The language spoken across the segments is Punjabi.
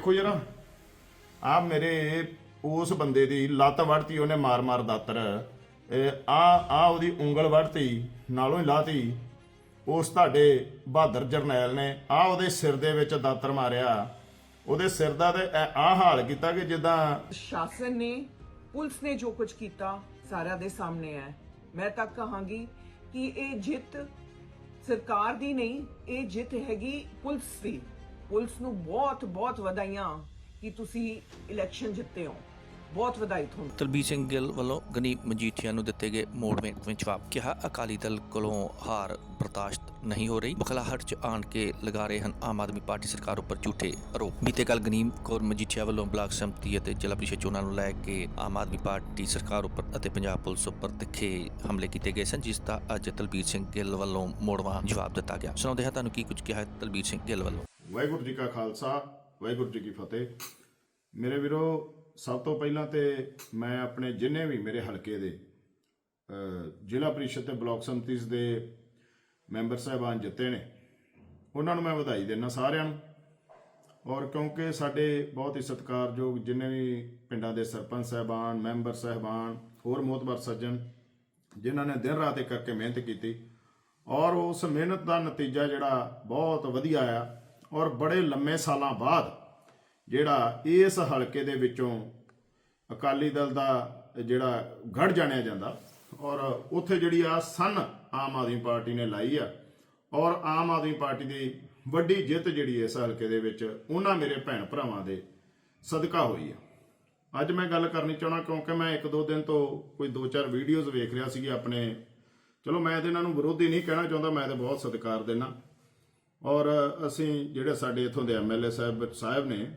ਦੇਖੋ ਜਰਾ। ਆ ਮੇਰੇ ਉਸ ਬੰਦੇ ਦੀ ਲੱਤ ਵੜਤੀ ਉਹਨੇ ਮਾਰ ਮਾਰ ਦਾਤਰ। ਆ ਆ ਉਹਦੀ ਉਂਗਲ ਵੜਤੀ ਨਾਲੋਂ ਹੀ ਲਾਤੀ। ਉਸ ਤੁਹਾਡੇ ਬਹਾਦਰ ਜਰਨੈਲ ਨੇ ਆ ਉਹਦੇ ਸਿਰ ਦੇ ਵਿੱਚ ਦਾਤਰ ਮਾਰਿਆ। ਉਹਦੇ ਸਿਰ ਦਾ ਤੇ ਆ ਹਾਲ ਕੀਤਾ ਕਿ ਜਿੱਦਾਂ ਸ਼ਾਸਨ ਨੇ, ਪੁਲਿਸ ਨੇ ਜੋ ਕੁਝ ਕੀਤਾ, ਸਾਰਿਆਂ ਦੇ ਸਾਹਮਣੇ ਹੈ। ਮੈਂ ਤਾਂ ਕਹਾਂਗੀ ਕਿ ਇਹ ਜਿੱਤ ਸਰਕਾਰ ਦੀ ਨਹੀਂ, ਇਹ ਜਿੱਤ ਹੈਗੀ ਪੁਲਿਸ ਦੀ। ਪੁਲਿਸ ਨੂੰ ਬਹੁਤ ਬਹੁਤ ਵਧਾਈਆਂ ਕਿ ਤੁਸੀਂ ਇਲੈਕਸ਼ਨ ਜਿੱਤੇ ਹੋ। ਬਹੁਤ ਵਧਾਈ ਤੁਹਾਨੂੰ। ਤਲਬੀਰ ਸਿੰਘ ਗਿੱਲ ਵੱਲੋਂ ਗਨੀ ਮਜੀਠੀਆ ਨੂੰ ਦਿੱਤੇ ਗਏ ਮੋੜਵੇਂ ਵਿੱਚ ਜਵਾਬ ਕਿਹਾ, ਅਕਾਲੀ ਦਲ ਕੋਲੋਂ ਹਾਰ ਬਰਦਾਸ਼ਤ ਨਹੀਂ ਹੋ ਰਹੀ। ਬਖਲਾਹਟ 'ਚ ਆਣ ਕੇ ਲਗਾ ਰਹੇ ਹਨ ਆਮ ਆਦਮੀ ਪਾਰਟੀ ਸਰਕਾਰ ਉੱਪਰ ਝੂਠੇ ਆਰੋਪ। ਬੀਤੇ ਕੱਲ ਗਨੀਮ ਕੌਰ ਮਜੀਠੀਆ ਵੱਲੋਂ ਬਲਾਕ ਸੰਮਤੀ ਅਤੇ ਜ਼ਿਲ੍ਹਾ ਪ੍ਰੀਸ਼ਦ ਚੋਣਾਂ ਨੂੰ ਲੈ ਕੇ ਆਮ ਆਦਮੀ ਪਾਰਟੀ ਸਰਕਾਰ ਉੱਪਰ ਅਤੇ ਪੰਜਾਬ ਪੁਲਿਸ ਉੱਪਰ ਤਿੱਖੇ ਹਮਲੇ ਕੀਤੇ ਗਏ ਸਨ, ਜਿਸ ਦਾ ਅੱਜ ਤਲਬੀਰ ਸਿੰਘ ਗਿੱਲ ਵੱਲੋਂ ਮੋੜਵਾਂ ਜਵਾਬ ਦਿੱਤਾ ਗਿਆ। ਸੁਣਾਉਂਦੇ ਹਾਂ ਤੁਹਾਨੂੰ ਕੀ ਕੁਝ ਕਿਹਾ ਤਲਬੀਰ ਸਿੰਘ ਗਿੱਲ ਵੱਲੋਂ। ਵਾਹਿਗੁਰੂ ਜੀ ਕਾ ਖਾਲਸਾ, ਵਾਹਿਗੁਰੂ ਜੀ ਕੀ ਫਤਿਹ। ਮੇਰੇ ਵੀਰੋ, ਸਭ ਤੋਂ ਪਹਿਲਾਂ ਤੇ ਮੈਂ ਆਪਣੇ ਜਿੰਨੇ ਵੀ ਮੇਰੇ ਹਲਕੇ ਦੇ ਜ਼ਿਲ੍ਹਾ ਪ੍ਰੀਸ਼ਦ ਤੇ ਬਲਾਕ ਸੰਮਤੀਸ ਦੇ ਮੈਂਬਰ ਸਾਹਿਬਾਨ ਜਿੱਤੇ ਨੇ, ਉਹਨਾਂ ਨੂੰ ਮੈਂ ਵਧਾਈ ਦਿੰਦਾ ਸਾਰਿਆਂ ਨੂੰ। ਔਰ ਕਿਉਂਕਿ ਸਾਡੇ ਬਹੁਤ ਹੀ ਸਤਿਕਾਰਯੋਗ ਜਿੰਨੇ ਵੀ ਪਿੰਡਾਂ ਦੇ ਸਰਪੰਚ ਸਾਹਿਬਾਨ, ਮੈਂਬਰ ਸਾਹਿਬਾਨ, ਹੋਰ ਮੋਤਬਰ ਸੱਜਣ, ਜਿਨ੍ਹਾਂ ਨੇ ਦਿਨ ਰਾਤ ਇੱਕ ਕਰਕੇ ਮਿਹਨਤ ਕੀਤੀ, ਔਰ ਉਸ ਮਿਹਨਤ ਦਾ ਨਤੀਜਾ ਜਿਹੜਾ ਬਹੁਤ ਵਧੀਆ ਆ ਔਰ ਬੜੇ ਲੰਮੇ ਸਾਲਾਂ ਬਾਅਦ ਜਿਹੜਾ ਇਸ ਹਲਕੇ ਦੇ ਵਿੱਚੋਂ ਅਕਾਲੀ ਦਲ ਦਾ ਜਿਹੜਾ ਗੜ ਜਾਣਿਆ ਜਾਂਦਾ ਔਰ ਉੱਥੇ ਜਿਹੜੀ ਆ ਸਨ ਆਮ ਆਦਮੀ ਪਾਰਟੀ ਨੇ ਲਾਈ ਆ ਔਰ ਆਮ ਆਦਮੀ ਪਾਰਟੀ ਦੀ ਵੱਡੀ ਜਿੱਤ ਜਿਹੜੀ ਇਸ ਹਲਕੇ ਦੇ ਵਿੱਚ ਉਹਨਾਂ ਮੇਰੇ ਭੈਣ ਭਰਾਵਾਂ ਦੇ ਸਦਕਾ ਹੋਈ ਆ। ਅੱਜ ਮੈਂ ਗੱਲ ਕਰਨੀ ਚਾਹਣਾ ਕਿਉਂਕਿ ਮੈਂ ਇੱਕ ਦੋ ਦਿਨ ਤੋਂ ਕੋਈ ਦੋ ਚਾਰ ਵੀਡੀਓਜ਼ ਵੇਖ ਰਿਹਾ ਸੀ ਆਪਣੇ। ਚਲੋ ਮੈਂ ਤੇ ਇਹਨਾਂ ਨੂੰ ਵਿਰੋਧੀ ਨਹੀਂ ਕਹਿਣਾ ਚਾਹੁੰਦਾ, ਮੈਂ ਤੇ ਬਹੁਤ ਸਤਿਕਾਰ ਦੇਣਾ ਔਰ ਅਸੀਂ ਜਿਹੜੇ ਸਾਡੇ ਇਥੋਂ ਦੇ ਐਮਐਲਏ ਸਾਹਿਬ ਸਾਹਿਬ ਨੇ,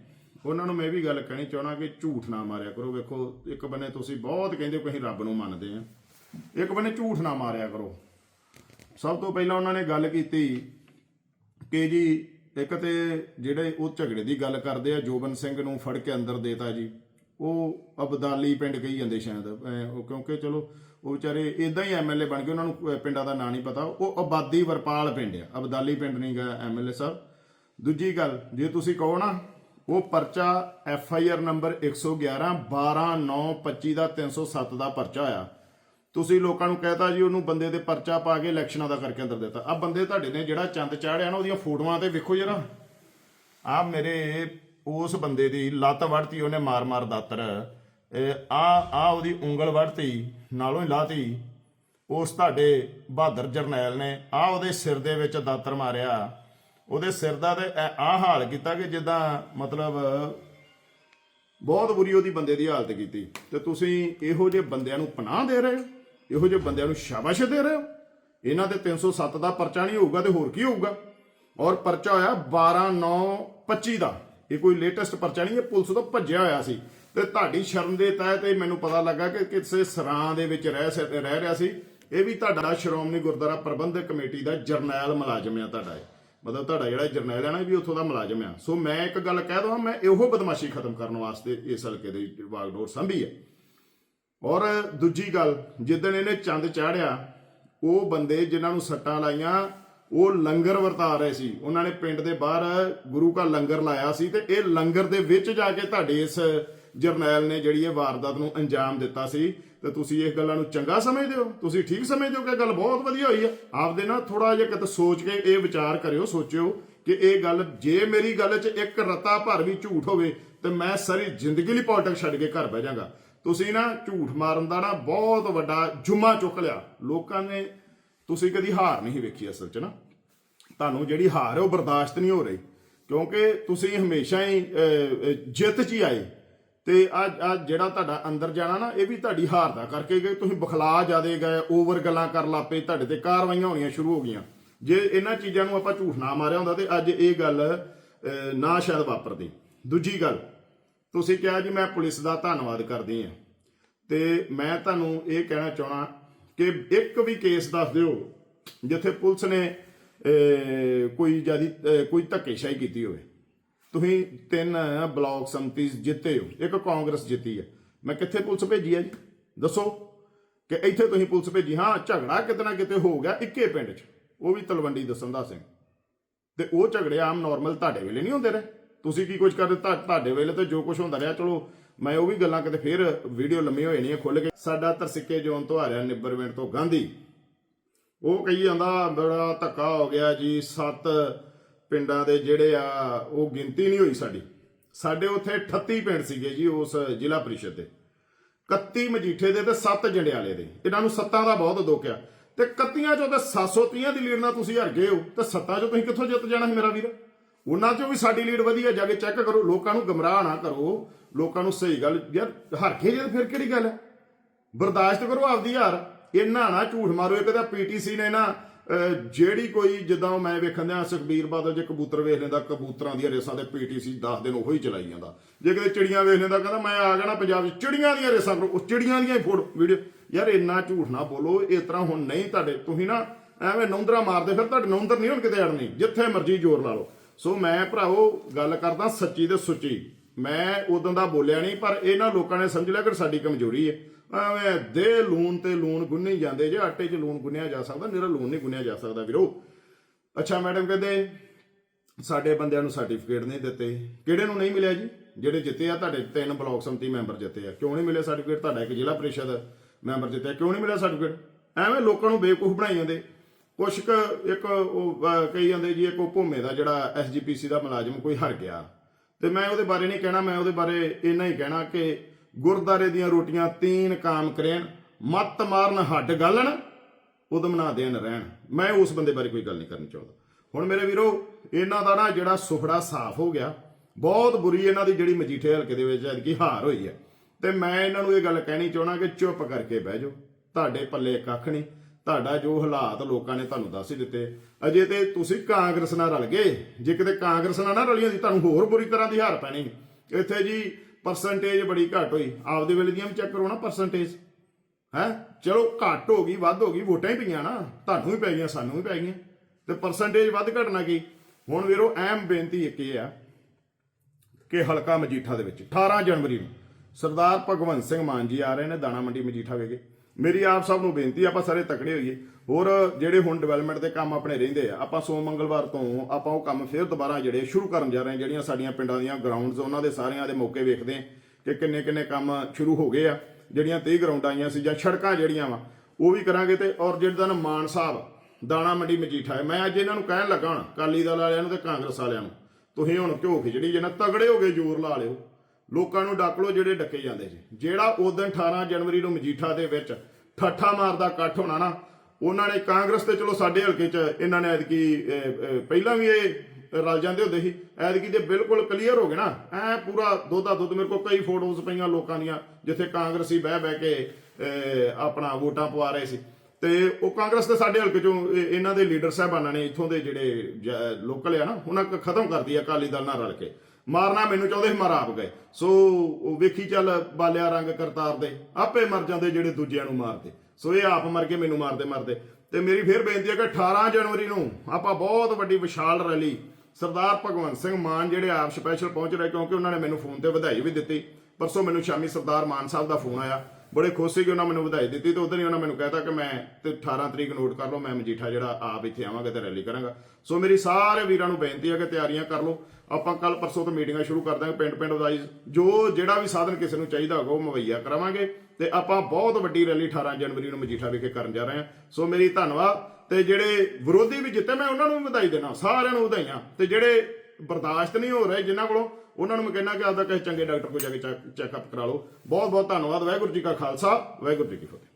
ਉਹਨਾਂ ਨੂੰ ਮੈਂ ਇਹ ਵੀ ਗੱਲ ਕਹਿਣੀ ਚਾਹਣਾ ਕਿ ਝੂਠ ਨਾ ਮਾਰਿਆ ਕਰੋ। ਵੇਖੋ, ਇੱਕ ਬੰਨੇ ਤੁਸੀਂ ਬਹੁਤ ਕਹਿੰਦੇ ਕਿ ਅਸੀਂ ਰੱਬ ਨੂੰ ਮੰਨਦੇ ਆ ਇੱਕ ਬੰਨੇ ਝੂਠ ਨਾ ਮਾਰਿਆ ਕਰੋ। ਸਭ ਤੋਂ ਪਹਿਲਾਂ ਉਹਨਾਂ ਨੇ ਗੱਲ ਕੀਤੀ ਕਿ ਜੀ, ਇੱਕ ਤੇ ਜਿਹੜੇ ਉਹ ਝਗੜੇ ਦੀ ਗੱਲ ਕਰਦੇ ਆ, ਜੋਬਨ ਸਿੰਘ ਨੂੰ ਫੜ ਕੇ ਅੰਦਰ ਦੇਤਾ ਜੀ। ਉਹ ਅਬਦਾਲੀ ਪਿੰਡ ਕਹੀ ਜਾਂਦੇ ਸ਼ਾਇਦ। ਕਿਉਂਕਿ ਚਲੋ ਉਹ ਵਿਚਾਰੇ ਇਦਾਂ ਹੀ ਐਮਐਲਏ ਬਣ ਗਏ ਉਹਨਾਂ ਨੂੰ ਪਿੰਡਾਂ ਦਾ ਨਾਂ ਨਹੀਂ ਪਤਾ। ਉਹ ਆਬਾਦੀ ਵਰਪਾਲ ਪਿੰਡ ਆ। ਅਬਦਾਲੀ ਪਿੰਡ ਨਹੀਂ ਗਾ ਐਮਐਲਏ ਸਾਹਿਬ। ਦੂਜੀ ਗੱਲ, ਜੇ ਤੁਸੀਂ ਕਹੋ ਨਾ, ਉਹ ਪਰਚਾ ਐਫ ਆਈ ਆਰ ਨੰਬਰ 111 12925 ਦਾ 307 ਦਾ ਪਰਚਾ ਹੋਇਆ ਤੁਸੀਂ ਲੋਕਾਂ ਨੂੰ ਕਹਿਤਾ ਜੀ, ਉਹਨੂੰ ਬੰਦੇ ਦੇ ਪਰਚਾ ਪਾ ਕੇ ਇਲੈਕਸ਼ਨਾਂ ਦਾ ਕਰਕੇ ਅੰਦਰ ਦਿੱਤਾ। ਆ ਬੰਦੇ ਤੁਹਾਡੇ ਨੇ ਜਿਹੜਾ ਚੰਦ ਚਾੜਿਆ ਨਾ, ਉਹਦੀਆਂ ਫੋਟੋਆਂ ਤੇ ਵੇਖੋ ਜਰਾ। ਆ ਮੇਰੇ ਉਸ ਬੰਦੇ ਦੀ ਲੱਤ ਵੜਤੀ ਉਹਨੇ ਮਾਰ ਮਾਰ ਦਾਤਰ। ਆ ਆ ਉਹਦੀ ਉਂਗਲ ਵੜਤੀ ਨਾਲੋਂ ਹੀ ਲਾਤੀ ਉਸ ਤੁਹਾਡੇ ਬਹਾਦਰ ਜਰਨੈਲ ਨੇ ਆ ਉਹਦੇ ਸਿਰ ਦੇ ਵਿੱਚ ਦਾਤਰ ਮਾਰਿਆ। ਉਹਦੇ ਸਿਰ ਦਾ ਤੇ ਆ ਹਾਲ ਕੀਤਾ ਕਿ ਜਿੱਦਾਂ ਮਤਲਬ ਬਹੁਤ ਬੁਰੀ ਉਹਦੀ ਬੰਦੇ ਦੀ ਹਾਲਤ ਕੀਤੀ। ਤੇ ਤੁਸੀਂ ਇਹੋ ਜਿਹੇ ਬੰਦਿਆਂ ਨੂੰ ਪਨਾਹ ਦੇ ਰਹੇ ਹੋ? ਇਹੋ ਜਿਹੇ ਬੰਦਿਆਂ ਨੂੰ ਸ਼ਾਬਾਸ਼ ਦੇ ਰਹੇ ਹੋ? ਇਹਨਾਂ ਦੇ 307 ਦਾ ਪਰਚਾ ਨਹੀਂ ਹੋਊਗਾ ਤੇ ਹੋਰ ਕੀ ਹੋਊਗਾ? ਔਰ ਪਰਚਾ ਹੋਇਆ 12925 ਦਾ। ਇਹ ਕੋਈ ਲੇਟੈਸਟ ਪਰਚਾ ਨਹੀਂ, ਇਹ ਪੁਲਿਸ ਤੋਂ ਭੱਜਿਆ ਹੋਇਆ ਸੀ। ਤੇ ਤੁਹਾਡੀ ਸ਼ਰਮ ਦੇ ਤਹਿਤ ਇਹ ਮੈਨੂੰ ਪਤਾ ਲੱਗਾ ਕਿ ਕਿਸੇ ਸਰਾਂ ਦੇ ਵਿੱਚ ਰਹਿ ਰਹਿ ਰਿਹਾ ਸੀ। ਇਹ ਵੀ ਤੁਹਾਡਾ ਸ਼੍ਰੋਮਣੀ ਗੁਰਦੁਆਰਾ ਪ੍ਰਬੰਧਕ ਕਮੇਟੀ ਦਾ ਜਰਨੈਲ ਮੁਲਾਜ਼ਮ ਆ ਤੁਹਾਡਾ ਇਹ। ਮਤਲਬ ਤੁਹਾਡਾ ਜਿਹੜਾ ਜਰਨੈਲ ਹੈ ਨਾ ਵੀ ਉੱਥੋਂ ਦਾ ਮੁਲਾਜ਼ਮ ਆ। ਸੋ ਮੈਂ ਇੱਕ ਗੱਲ ਕਹਿ ਦਵਾਂ, ਮੈਂ ਇਹੋ ਬਦਮਾਸ਼ੀ ਖਤਮ ਕਰਨ ਵਾਸਤੇ ਇਸ ਹਲਕੇ ਦੇ ਵਾਗਡੋਰ ਸੰਭੀ ਹੈ ਔਰ ਦੂਜੀ ਗੱਲ, ਜਿੱਦਣ ਇਹਨੇ ਚੰਦ ਚਾੜਿਆ, ਉਹ ਬੰਦੇ ਜਿਨ੍ਹਾਂ ਨੂੰ ਸੱਟਾਂ ਲਾਈਆਂ, ਉਹ ਲੰਗਰ ਵਰਤਾ ਰਹੇ ਸੀ। ਉਹਨਾਂ ਨੇ ਪਿੰਡ ਦੇ ਬਾਹਰ ਗੁਰੂ ਕਾ ਲੰਗਰ ਲਾਇਆ ਸੀ ਤੇ ਇਹ ਲੰਗਰ ਦੇ ਵਿੱਚ ਜਾ ਕੇ ਤੁਹਾਡੇ ਇਸ ਜਰਨੈਲ ਨੇ ਜਿਹੜੀ ਇਹ ਵਾਰਦਾਤ ਨੂੰ ਅੰਜਾਮ ਦਿੱਤਾ ਸੀ, ਤੇ ਤੁਸੀਂ ਇਸ ਗੱਲਾਂ ਨੂੰ ਚੰਗਾ ਸਮਝਦੇ ਹੋ? ਤੁਸੀਂ ਠੀਕ ਸਮਝਦੇ ਹੋ ਕਿ ਗੱਲ ਬਹੁਤ ਵਧੀਆ ਹੋਈ ਆ ਆਪਦੇ ਨਾਲ ਥੋੜਾ ਜਿਹਾ ਕਿਤੇ ਸੋਚ ਕੇ ਇਹ ਵਿਚਾਰ ਕਰਿਓ, ਸੋਚਿਓ ਕਿ ਇਹ ਗੱਲ ਜੇ ਮੇਰੀ ਗੱਲ 'ਚ ਇੱਕ ਰਤਾ ਭਰ ਵੀ ਝੂਠ ਹੋਵੇ, ਤੇ ਮੈਂ ਸਾਰੀ ਜ਼ਿੰਦਗੀ ਲਈ ਪੋਲਿਟਿਕਸ ਛੱਡ ਕੇ ਘਰ ਬਹਿ ਜਾਗਾ। ਤੁਸੀਂ ਨਾ ਝੂਠ ਮਾਰਨ ਦਾ ਨਾ ਬਹੁਤ ਵੱਡਾ ਜੁਮਾ ਚੁੱਕ ਲਿਆ। ਲੋਕਾਂ ਨੇ ਤੁਸੀਂ ਕਦੀ ਹਾਰ ਨਹੀਂ ਵੇਖੀ ਅਸਲ 'ਚ ਨਾ। ਤੁਹਾਨੂੰ ਜਿਹੜੀ ਹਾਰ ਹੈ ਉਹ ਬਰਦਾਸ਼ਤ ਨਹੀਂ ਹੋ ਰਹੀ, ਕਿਉਂਕਿ ਤੁਸੀਂ ਹਮੇਸ਼ਾ ਹੀ ਜਿੱਤ 'ਚ ਹੀ ਆਏ। ਤੇ ਅੱਜ ਅੱਜ ਜਿਹੜਾ ਤੁਹਾਡਾ ਅੰਦਰ ਜਾਣਾ ਨਾ, ਇਹ ਵੀ ਤੁਹਾਡੀ ਹਾਰ ਦਾ ਕਰਕੇ ਗਏ। ਤੁਸੀਂ ਬਖਲਾ ਜਾਦੇ ਗਏ ਓਵਰ ਗੱਲਾਂ ਕਰ ਲਾਪੇ ਤੁਹਾਡੇ ਤੇ ਕਾਰਵਾਈਆਂ ਹੋਣੀਆਂ ਸ਼ੁਰੂ ਹੋ ਗਈਆਂ। ਜੇ ਇਹਨਾਂ ਚੀਜ਼ਾਂ ਨੂੰ ਆਪਾਂ ਝੂਠ ਨਾ ਮਾਰਿਆ ਹੁੰਦਾ ਤੇ ਅੱਜ ਇਹ ਗੱਲ ਨਾ ਸ਼ਾਇਦ ਵਾਪਰਦੀ। ਦੂਜੀ ਗੱਲ, ਤੁਸੀਂ ਕਿਹਾ ਜੀ ਮੈਂ ਪੁਲਿਸ ਦਾ ਧੰਨਵਾਦ ਕਰਦੀ ਹਾਂ। ਤੇ ਮੈਂ ਤੁਹਾਨੂੰ ਇਹ ਕਹਿਣਾ ਚਾਹਣਾ ਕਿ ਇੱਕ ਵੀ ਕੇਸ ਦੱਸ ਦਿਓ, ਜਿੱਥੇ ਪੁਲਿਸ ਨੇ ਕੋਈ ਜਿਆਦੀ ਕੋਈ ਧੱਕੇਸ਼ਾਹੀ ਕੀਤੀ ਹੋਵੇ। ਤੁਸੀਂ ਤਿੰਨ ਬਲਾਕ ਸੰਮਤੀ ਜਿੱਤੇ ਹੋ। ਇੱਕ ਕਾਂਗਰਸ ਜਿੱਤੀ ਹੈ। ਮੈਂ ਕਿੱਥੇ ਪੁਲਿਸ ਭੇਜੀ ਹੈ ਜੀ? ਦੱਸੋ। ਕਿ ਇੱਥੇ ਤੁਸੀਂ ਪੁਲਿਸ ਭੇਜੀ। ਹਾਂ, ਝਗੜਾ ਕਿਤੇ ਨਾ ਕਿਤੇ ਹੋ ਗਿਆ ਇੱਕੇ ਪਿੰਡ 'ਚ। ਉਹ ਵੀ ਤਲਵੰਡੀ ਦਸੰਦਾ ਸਿੰਘ। ਤੇ ਉਹ ਝਗੜੇ ਆਮ ਨਾਰਮਲ ਤੁਹਾਡੇ ਵੇਲੇ ਨਹੀਂ ਹੁੰਦੇ ਰਹੇ। ਤੁਸੀਂ ਕੀ ਕੁਝ ਕਰਦੇ ਤੁਹਾਡੇ ਵੇਲੇ ਤੇ ਜੋ ਕੁਝ ਹੁੰਦਾ ਰਿਹਾ। ਚਲੋ, ਮੈਂ ਉਹ ਵੀ ਗੱਲਾਂ ਕਿਤੇ ਫੇਰ ਵੀਡੀਓ ਲੰਮੀ ਹੋਏ ਨਹੀਂ ਖੁੱਲ ਕੇ। ਸਾਡਾ ਤਰਸਿੱਕੇ ਜੋਨ ਤੋਂ ਆ ਰਿਹਾ ਨਿਬਰਮੈਂਟ ਤੋਂ ਗਾਂਧੀ। ਉਹ ਕਹੀ ਜਾਂਦਾ, ਬੜਾ ਧੱਕਾ ਹੋ ਗਿਆ ਜੀ, ਸੱਤ ਪਿੰਡਾਂ ਦੇ ਜਿਹੜੇ ਆ, ਉਹ ਗਿਣਤੀ ਨਹੀਂ ਹੋਈ ਸਾਡੀ। ਸਾਡੇ ਉੱਥੇ 38 ਪਿੰਡ ਸੀਗੇ ਜੀ ਉਸ ਜ਼ਿਲ੍ਹਾ ਪ੍ਰੀਸ਼ਦ ਦੇ। 31 ਮਜੀਠੇ ਦੇ ਤੇ 7 ਜੰਡਿਆਲੇ ਦੇ। ਇਹਨਾਂ ਨੂੰ ਸੱਤਾਂ ਦਾ ਬਹੁਤ ਦੁੱਖ ਆ। ਤੇ 31 ਚੋਂ ਤੇ 730 ਦੀ ਲੀਡ ਨਾਲ ਤੁਸੀਂ ਹਰ ਗਏ ਹੋ, ਤੇ ਸੱਤਾਂ ਚੋਂ ਤੁਸੀਂ ਕਿੱਥੋਂ ਜਿੱਤ ਜਾਣਾ ਸੀ ਮੇਰਾ ਵੀਰ? ਉਹਨਾਂ ਚੋਂ ਵੀ ਸਾਡੀ ਲੀਡ ਵਧੀਆ, ਜਾ ਕੇ ਚੈੱਕ ਕਰੋ। ਲੋਕਾਂ ਨੂੰ ਗਮਰਾਹ ਨਾ ਕਰੋ। ਲੋਕਾਂ ਨੂੰ ਸਹੀ ਗੱਲ, ਯਾਰ ਹਰ ਕੇ ਜੇ ਫਿਰ ਕਿਹੜੀ ਗੱਲ ਹੈ? ਬਰਦਾਸ਼ਤ ਕਰੋ ਆਪਦੀ ਹਾਰ। ਇਹਨਾਂ ਨਾ ਝੂਠ ਮਾਰੋ। ਇੱਕ ਤਾਂ ਪੀਟੀਸੀ ਨੇ ਨਾ ਜਿਹੜੀ ਕੋਈ ਜਿੱਦਾਂ ਮੈਂ ਵੇਖਣ ਦਿਆਂ ਸੁਖਬੀਰ ਬਾਦਲ ਜੇ ਕਬੂਤਰ ਵੇਖ ਲੈਂਦਾ, ਕਬੂਤਰਾਂ ਦੀਆਂ ਰੇਸਾਂ ਤੇ ਪੀਟੀਸੀ 10 ਦਿਨ ਉਹੀ ਚਲਾਈ ਜਾਂਦਾ। ਜੇ ਕਿਤੇ ਚਿੜੀਆਂ ਵੇਖ ਲੈਂਦਾ, ਕਹਿੰਦਾ ਮੈਂ ਆ ਗਿਆ ਪੰਜਾਬ 'ਚ, ਚਿੜੀਆਂ ਦੀਆਂ ਰੇਸਾਂ ਕਰੋ, ਉਹ ਚਿੜੀਆਂ ਦੀਆਂ ਹੀ ਫੋਟੋ ਵੀਡੀਓ। ਯਾਰ ਇੰਨਾ ਝੂਠ ਨਾ ਬੋਲੋ, ਇਸ ਤਰ੍ਹਾਂ ਹੁਣ ਨਹੀਂ ਤੁਹਾਡੇ, ਤੁਸੀਂ ਨਾ ਐਵੇਂ ਨੌਂਦਰਾ ਮਾਰਦੇ ਫਿਰ ਤੁਹਾਡੇ ਨੌਂਦਰ ਨਹੀਂ ਹੁਣ ਕਿਤੇ ਅੜਨੀ, ਜਿੱਥੇ ਮਰਜ਼ੀ ਜ਼ੋਰ ਲਾ ਲਓ। ਸੋ ਮੈਂ ਭਰਾਵੋ, ਗੱਲ ਕਰਦਾ ਸੱਚੀ ਤੇ ਸੁੱਚੀ। ਮੈਂ ਉਦੋਂ ਦਾ ਬੋਲਿਆ ਨਹੀਂ, ਪਰ ਇਹਨਾਂ ਲੋਕਾਂ ਨੇ ਸਮਝ ਲਿਆ ਕਿ ਸਾਡੀ ਕਮਜ਼ੋਰੀ ਹੈ। ਐਵੇਂ ਦੇ ਲੂਣ ਤੇ ਲੂਣ ਗੁੰਨੀ ਜਾਂਦੇ ਜੇ, ਆਟੇ 'ਚ ਲੂਣ ਗੁੰਨਿਆ ਜਾ ਸਕਦਾ ਨਿਰਾ ਲੂਣ ਨਹੀਂ ਗੁੰਨਿਆ ਜਾ ਸਕਦਾ ਵੀਰੋ। ਅੱਛਾ ਮੈਡਮ ਕਹਿੰਦੇ, ਸਾਡੇ ਬੰਦਿਆਂ ਨੂੰ ਸਰਟੀਫਿਕੇਟ ਨਹੀਂ ਦਿੱਤੇ। ਕਿਹੜੇ ਨੂੰ ਨਹੀਂ ਮਿਲਿਆ ਜੀ? ਜਿਹੜੇ ਜਿੱਤੇ ਆ, ਤੁਹਾਡੇ ਤਿੰਨ ਬਲਾਕ ਸੰਮਤੀ ਮੈਂਬਰ ਜਿੱਤੇ ਆ। ਕਿਉਂ ਨਹੀਂ ਮਿਲਿਆ ਸਰਟੀਫਿਕੇਟ ਤੁਹਾਡਾ ਇੱਕ ਜ਼ਿਲ੍ਹਾ ਪ੍ਰੀਸ਼ਦ ਮੈਂਬਰ ਜਿੱਤਿਆ। ਕਿਉਂ ਨਹੀਂ ਮਿਲਿਆ ਸਰਟੀਫਿਕੇਟ ਐਵੇਂ ਲੋਕਾਂ ਨੂੰ ਬੇਵਕੂਫ ਬਣਾਈ ਜਾਂਦੇ। ਕੁਛ ਕੁ ਇੱਕ ਉਹ ਕਹੀ ਜਾਂਦੇ ਜੀ, ਇੱਕ ਉਹ ਭੂਮੇ ਦਾ ਜਿਹੜਾ ਐਸਜੀਪੀਸੀ ਦਾ ਮੁਲਾਜ਼ਮ ਕੋਈ ਹਰ ਗਿਆ। ਤੇ ਮੈਂ ਉਹਦੇ ਬਾਰੇ ਨਹੀਂ ਕਹਿਣਾ, ਮੈਂ ਉਹਦੇ ਬਾਰੇ ਇੰਨਾ ਹੀ ਕਹਿਣਾ ਕਿ ਗੁਰਦਾਰੇ ਦੀਆਂ ਰੋਟੀਆਂ ਤੀਨ ਕਾਮ ਕਰੇਣ, ਮੱਤ ਮਾਰਨ ਹੱਡ ਗਾਲਣ, ਉਦਮ ਨਾ ਦੇਣ ਰਹਿਣ। ਮੈਂ ਉਸ ਬੰਦੇ ਬਾਰੇ ਕੋਈ ਗੱਲ ਨਹੀਂ ਕਰਨੀ ਚਾਹੁੰਦਾ। ਹੁਣ ਮੇਰੇ ਵੀਰੋ, ਇਹਨਾਂ ਦਾ ਨਾ ਜਿਹੜਾ ਸੁਫੜਾ ਸਾਫ਼ ਹੋ ਗਿਆ, ਬਹੁਤ ਬੁਰੀ ਇਹਨਾਂ ਦੀ ਜਿਹੜੀ ਮਜੀਠੇ ਹਲਕੇ ਦੇ ਵਿੱਚ ਐਤਕੀ ਹਾਰ ਹੋਈ ਹੈ। ਤੇ ਮੈਂ ਇਹਨਾਂ ਨੂੰ ਇਹ ਗੱਲ ਕਹਿਣੀ ਚਾਹਣਾ ਕਿ ਚੁੱਪ ਕਰਕੇ ਬਹਿ ਜਾਓ। ਤੁਹਾਡੇ ਪੱਲੇ ਕੱਖ ਨਹੀਂ। ਤੁਹਾਡਾ ਜੋ ਹਾਲਾਤ ਲੋਕਾਂ ਨੇ ਤੁਹਾਨੂੰ ਦੱਸ ਹੀ ਦਿੱਤੇ, ਅਜੇ ਤੇ ਤੁਸੀਂ ਕਾਂਗਰਸ ਨਾਲ ਰਲ ਗਏ। ਜੇ ਕਿਤੇ ਕਾਂਗਰਸ ਨਾਲ ਨਾ ਰਲੀਆਂ ਹੁੰਦੀ ਤੁਹਾਨੂੰ ਹੋਰ ਬੁਰੀ ਤਰ੍ਹਾਂ ਦੀ ਹਾਰ ਪੈਣੀ। ਇੱਥੇ ਜੀ ਪਰਸੈਂਟੇਜ ਬੜੀ ਘੱਟ ਹੋਈ। ਆਪਦੇ ਵੇਲੇ ਦੀਆਂ ਵੀ ਚੈੱਕ ਕਰੋ ਨਾ ਪਰਸੈਂਟੇਜ ਹੈ? ਚਲੋ ਘੱਟ ਹੋ ਗਈ, ਵੱਧ ਹੋ ਗਈ, ਵੋਟਾਂ ਹੀ ਪਈਆਂ ਨਾ। ਤੁਹਾਨੂੰ ਵੀ ਪੈ ਗਈਆਂ, ਸਾਨੂੰ ਵੀ ਪੈ ਗਈਆਂ। ਤੇ ਪਰਸੈਂਟੇਜ ਵੱਧ ਘਟਣਾ ਕੀ? ਹੁਣ ਵੀਰੋ ਅਹਿਮ ਬੇਨਤੀ ਇੱਕ ਇਹ ਆ ਕਿ ਹਲਕਾ ਮਜੀਠਾ ਦੇ ਵਿੱਚ 18 ਜਨਵਰੀ ਨੂੰ ਸਰਦਾਰ ਭਗਵੰਤ ਸਿੰਘ ਮਾਨ ਜੀ ਆ ਰਹੇ ਨੇ ਦਾਣਾ ਮੰਡੀ ਮਜੀਠਾ ਵੇਗੇ ਮੇਰੀ ਆਪ ਸਭ ਨੂੰ ਬੇਨਤੀ ਆਪਾਂ ਸਾਰੇ ਤਕੜੇ ਹੋਈਏ। ਹੋਰ ਜਿਹੜੇ ਹੁਣ ਡਿਵੈਲਪਮੈਂਟ ਦੇ ਕੰਮ ਆਪਣੇ ਰਹਿੰਦੇ ਆ, ਆਪਾਂ ਸੋਮ ਮੰਗਲਵਾਰ ਤੋਂ ਆਪਾਂ ਉਹ ਕੰਮ ਫੇਰ ਦੁਬਾਰਾ ਜਿਹੜੇ ਸ਼ੁਰੂ ਕਰਨ ਜਾ ਰਹੇ ਹਾਂ ਜਿਹੜੀਆਂ ਸਾਡੀਆਂ ਪਿੰਡਾਂ ਦੀਆਂ ਗਰਾਊਂਡਸ ਉਹਨਾਂ ਦੇ ਸਾਰਿਆਂ ਦੇ ਮੌਕੇ ਵੇਖਦੇ ਆ ਕਿ ਕਿੰਨੇ ਕਿੰਨੇ ਕੰਮ ਸ਼ੁਰੂ ਹੋ ਗਏ ਆ, ਜਿਹੜੀਆਂ 30 ਗਰਾਊਂਡਾਂ ਆਈਆਂ ਸੀ ਜਾਂ ਸੜਕਾਂ ਜਿਹੜੀਆਂ ਵਾ, ਉਹ ਵੀ ਕਰਾਂਗੇ ਤੇ ਔਰ ਜਿਹੜਾ ਨਾ ਮਾਨ ਸਾਹਿਬ, ਦਾਣਾ ਮੰਡੀ ਮਜੀਠਾ ਹੈ, ਮੈਂ ਅੱਜ ਇਹਨਾਂ ਨੂੰ ਕਹਿਣ ਲੱਗਾ ਹੁਣ ਕਾਲੀ ਦਲ ਵਾਲਿਆਂ ਨੂੰ ਤੇ ਕਾਂਗਰਸ ਵਾਲਿਆਂ ਨੂੰ, ਤੁਸੀਂ ਹੁਣ ਘਿਓ ਖਿਚੜੀ ਜੇ ਨਾ ਤਗੜੇ ਹੋ ਗਏ, ਜ਼ੋਰ ਲਾ ਲਿਓ। ਲੋਕਾਂ ਨੂੰ ਡੱਕ ਲਓ ਜਿਹੜੇ ਡੱਕੇ ਜਾਂਦੇ ਜੀ ਜਿਹੜਾ ਉਦੋਂ 18 ਜਨਵਰੀ ਨੂੰ ਮਜੀਠਾ ਦੇ ਵਿੱਚ ਠੱਠਾ ਮਾਰਦਾ ਇਕੱਠ ਹੋਣਾ ਨਾ ਉਹਨਾਂ ਨੇ ਕਾਂਗਰਸ ਤੇ ਚਲੋ ਸਾਡੇ ਹਲਕੇ 'ਚ ਇਹਨਾਂ ਨੇ ਐਤਕੀ ਪਹਿਲਾਂ ਵੀ ਇਹ ਰਲ ਜਾਂਦੇ ਹੁੰਦੇ ਸੀ। ਐਤਕੀ ਤੇ ਬਿਲਕੁਲ ਕਲੀਅਰ ਹੋ ਗਏ ਨਾ ਐ ਪੂਰਾ ਦੁੱਧਾ ਦੁੱਧ ਮੇਰੇ ਕੋਲ ਕਈ ਫੋਟੋਜ਼ ਪਈਆਂ ਲੋਕਾਂ ਦੀਆਂ ਜਿੱਥੇ ਕਾਂਗਰਸੀ ਬਹਿ ਬਹਿ ਕੇ ਅਹ, ਆਪਣਾ ਵੋਟਾਂ ਪਵਾ ਰਹੇ ਸੀ। ਤੇ ਉਹ ਕਾਂਗਰਸ ਦੇ ਸਾਡੇ ਹਲਕੇ ਚੋਂ ਇਹਨਾਂ ਦੇ ਲੀਡਰ ਸਾਹਿਬਾਨਾਂ ਨੇ ਇੱਥੋਂ ਦੇ ਜਿਹੜੇ ਲੋਕਲ ਆ ਨਾ ਉਹਨਾਂ ਖਤਮ ਕਰਦੀ ਆ ਅਕਾਲੀ ਦਲ ਨਾਲ ਰਲ ਕੇ। ਮਾਰਨਾ ਮੈਨੂੰ ਚਾਹੁੰਦੇ ਸੀ, ਮਾਰ ਆਪ ਗਏ। ਸੋ ਵੇਖੀ ਚੱਲ ਬਾਲਿਆ ਰੰਗ ਕਰਤਾਰ ਦੇ, ਆਪੇ ਮਰ ਜਾਂਦੇ ਜਿਹੜੇ ਦੂਜਿਆਂ ਨੂੰ ਮਾਰਦੇ। ਸੋ ਇਹ ਆਪ ਮਰ ਕੇ ਮੈਨੂੰ ਮਾਰਦੇ ਮਾਰਦੇ। ਤੇ ਮੇਰੀ ਫਿਰ ਬੇਨਤੀ ਹੈ ਕਿ 18 ਜਨਵਰੀ ਨੂੰ ਆਪਾਂ ਬਹੁਤ ਵੱਡੀ ਵਿਸ਼ਾਲ ਰੈਲੀ, ਸਰਦਾਰ ਭਗਵੰਤ ਸਿੰਘ ਮਾਨ ਜਿਹੜੇ ਆਪ ਸਪੈਸ਼ਲ ਪਹੁੰਚ ਰਹੇ, ਕਿਉਂਕਿ ਉਹਨਾਂ ਨੇ ਮੈਨੂੰ ਫੋਨ ਤੇ ਵਧਾਈ ਵੀ ਦਿੱਤੀ। ਪਰਸੋਂ ਮੈਨੂੰ ਸ਼ਾਮੀ ਸਰਦਾਰ ਮਾਨ ਸਾਹਿਬ ਦਾ ਫੋਨ ਆਇਆ। ਬੜੇ ਖੁਸ਼ ਸੀ ਕਿ ਉਹਨਾਂ ਮੈਨੂੰ ਵਧਾਈ ਦਿੱਤੀ ਤੇ ਉਧਰ ਹੀ ਉਹਨਾਂ ਮੈਨੂੰ ਕਹਿਤਾ ਕਿ ਮੈਂ ਤੇ 18 ਤਰੀਕ ਨੋਟ ਕਰ ਲਓ, ਮੈਂ ਮਜੀਠਾ ਜਿਹੜਾ ਆਪ ਇੱਥੇ ਆਵਾਂਗਾ ਤੇ ਰੈਲੀ ਕਰਾਂਗਾ। ਸੋ ਮੇਰੀ ਸਾਰੇ ਵੀਰਾਂ ਨੂੰ ਬੇਨਤੀ ਹੈ ਕਿ ਤਿਆਰੀਆਂ ਕਰ ਲਓ। ਆਪਾਂ ਕੱਲ ਪਰਸੋਂ ਤੋਂ ਮੀਟਿੰਗਾਂ ਸ਼ੁਰੂ ਕਰ ਦਾਂਗੇ ਪਿੰਡ ਪਿੰਡ ਵਾਈਜ਼ ਜੋ ਜਿਹੜਾ ਵੀ ਸਾਧਨ ਕਿਸੇ ਨੂੰ ਚਾਹੀਦਾ ਹੋਗਾ ਉਹ ਮੁਹੱਈਆ ਕਰਾਵਾਂਗੇ। ਤੇ ਆਪਾਂ ਬਹੁਤ ਵੱਡੀ ਰੈਲੀ 18 ਜਨਵਰੀ ਨੂੰ ਮਜੀਠਾ ਵਿਖੇ ਕਰਨ ਜਾ ਰਹੇ ਹਾਂ। ਸੋ ਮੇਰੀ ਧੰਨਵਾਦ। ਤੇ ਜਿਹੜੇ ਵਿਰੋਧੀ ਵੀ ਜਿੱਤੇ, ਮੈਂ ਉਹਨਾਂ ਨੂੰ ਵੀ ਵਧਾਈ ਦੇਣਾ, ਸਾਰਿਆਂ ਨੂੰ ਵਧਾਈਆਂ। ਤੇ ਜਿਹੜੇ ਬਰਦਾਸ਼ਤ ਨਹੀਂ ਹੋ ਰਹੇ ਜਿਨ੍ਹਾਂ ਕੋਲੋਂ ਉਹਨਾਂ ਨੂੰ ਮੈਂ ਕਹਿੰਦਾ ਕਿ ਆਪਦਾ ਕਿਸੇ ਚੰਗੇ ਡਾਕਟਰ ਕੋਲ ਜਾ ਕੇ ਚੈੱਕਅਪ ਕਰਾ ਲਓ। ਬਹੁਤ ਬਹੁਤ ਧੰਨਵਾਦ। ਵਾਹਿਗੁਰੂ ਜੀ ਕਾ ਖਾਲਸਾ। ਵਾਹਿਗੁਰੂ ਜੀ ਕੀ ਫਤਿਹ।